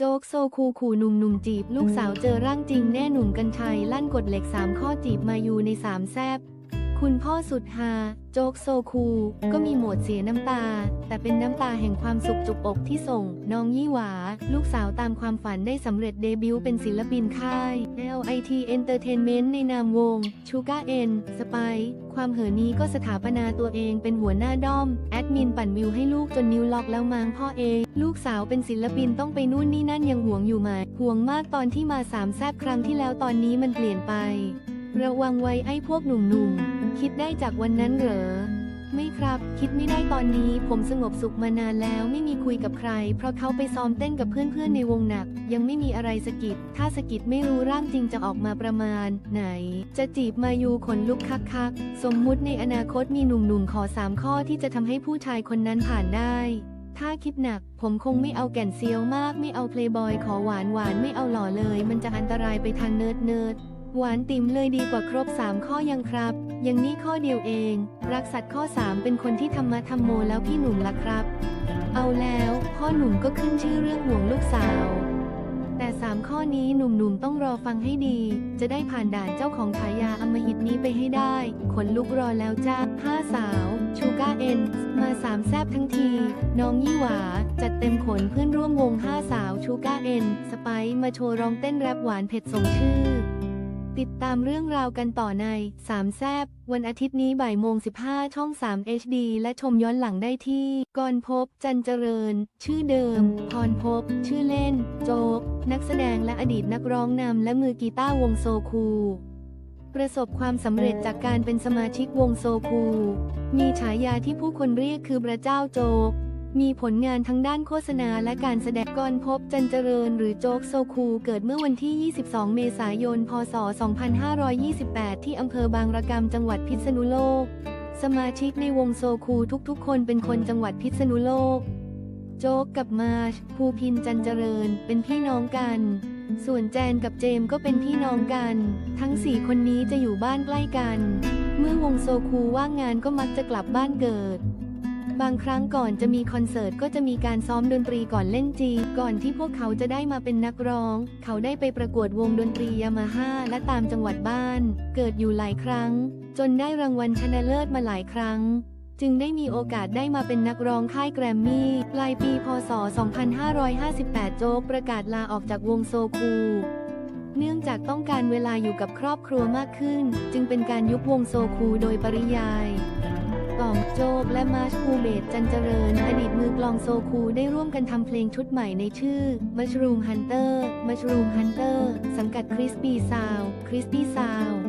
โจ๊กโซคูคูหนุ่มหนุ่มจีบ ลูกสาวเจอร่างจริงแน่หนุ่มกันชัยลั่นกดเหล็ก 3 ข้อจีบมาอยู่ใน 3 แซบ คุณพ่อสุดฮาโจ๊กโซคู ก็มีโหมดเสียน้ำตา แต่เป็นน้ำตาแห่งความสุขจุกอกที่ส่ง น้องยี่หวา ลูกสาวตามความฝันได้สำเร็จเดบิวต์เป็นศิลปินค่าย LIT Entertainment ในนามวง Sugar N Spy ความเหินนี้ก็สถาปนาตัวเองเป็นหัวหน้าด้อม แอดมินปั่นวิวให้ลูกจนนิ้วล็อกแล้วมั้งพ่อเองลูกสาวเป็นศิลปินต้องไปนู่นนี่นั่นยังห่วงอยู่ไหมห่วงมากตอนที่มาสามแซบครั้งที่แล้วตอนนี้มันเปลี่ยนไประวังไว้ไอ้พวกหนุ่มๆ คิดได้จากวันนั้นเหรอ ไม่ครับ คิดไม่ได้ตอนนี้ ผมสงบสุขมานานแล้วไม่มีคุยกับใคร เพราะเขาไปซ้อมเต้นกับเพื่อนๆในวงหนัก ยังไม่มีอะไรสะกิด ถ้าสะกิดไม่รู้ร่างจริงจะออกมาประมาณ ไหน จะจีบมายูขนลุกคักๆ สมมุติในอนาคตมีหนุ่มๆขอสามข้อที่จะทำให้ผู้ชายคนนั้นผ่านได้ถ้าคิดหนัก ผมคงไม่เอาแก่นเซียวมาก ไม่เอาเพลย์บอย ขอหวานหวานไม่เอาหล่อเลย มันจะอันตรายไปทางเนิร์ดเนิร์ด หวานติ่มเลยดีกว่าครบ 3 ข้อยังครับ ยังนี่ข้อเดียวเอง รักสัตว์ข้อ 3 เป็นคนที่ธรรมะธรรมโมแล้วพี่หนุ่มล่ะครับ เอาแล้วพ่อหนุ่มก็ขึ้นชื่อเรื่องห่วงลูกสาว แต่ 3 ข้อนี้หนุ่มๆ ต้องรอฟังให้ดี จะได้ผ่านด่านเจ้าของฉายาอมหิตนี้ไปให้ได้ ขนลุกรอแล้วจ้าห้าสาว ชูก้าเอ็น มาสามแซบทั้งที น้องยี่หวา จัดเต็มขนเพื่อนร่วมวงห้าสาวชูก้าเอ็น สไปซ์มาโชว์ร้องเต้นแรปหวานเผ็ดสมชื่อ ติดตามเรื่องราวกันต่อในสามแซบวันอาทิตย์นี้บ่ายโมง 15 ช่อง 3 HD และชมย้อนหลังได้ที่กรพบจันเจริญ ชื่อเดิมพรพบ ชื่อเล่น โจ๊กนักแสดงและอดีตนักร้องนำและมือกีตาร์วงโซคูประสบความสำเร็จจากการเป็นสมาชิกวงโซคู มีฉายาที่ผู้คนเรียกคือพระเจ้าโจ๊ก มีผลงานทั้งด้านโฆษณาและการแสดงกรพบจันเจริญหรือโจ๊กโซคูเกิดเมื่อวันที่ 22 เมษายน พศ 2528 ที่อำเภอบางระกำจังหวัดพิษณุโลก สมาชิกในวงโซคูทุกๆ คนเป็นคนจังหวัดพิษณุโลก โจ๊กกับมาร์ชภูพินจันเจริญเป็นพี่น้องกัน ส่วนแจนกับเจมก็เป็นพี่น้องกัน ทั้งสี่คนนี้จะอยู่บ้านใกล้กัน เมื่อวงโซคูว่างงานก็มักจะกลับบ้านเกิด บางครั้งก่อนจะมีคอนเสิร์ตก็จะมีการซ้อมดนตรีก่อนเล่นจริงก่อนที่พวกเขาจะได้มาเป็นนักร้อง เขาได้ไปประกวดวงดนตรียามาฮ่าและตามจังหวัดบ้าน เกิดอยู่หลายครั้ง จนได้รางวัลชนะเลิศมาหลายครั้งจึงได้มีโอกาสได้มาเป็นนักร้องค่ายแกรมมี่ปลายปีพศ 2558 โจ๊กประกาศลาออกจากวงโซคู เนื่องจากต้องการเวลาอยู่กับครอบครัวมากขึ้น จึงเป็นการยุบวงโซคูโดยปริยาย โจกและมาร์ชภูเบศจันเจริญ อดีตมือกลองโซคูได้ร่วมกันทำเพลงชุดใหม่ในชื่อ Mushroom Hunter Mushroom Hunter สังกัด Crispy Sound Crispy Sound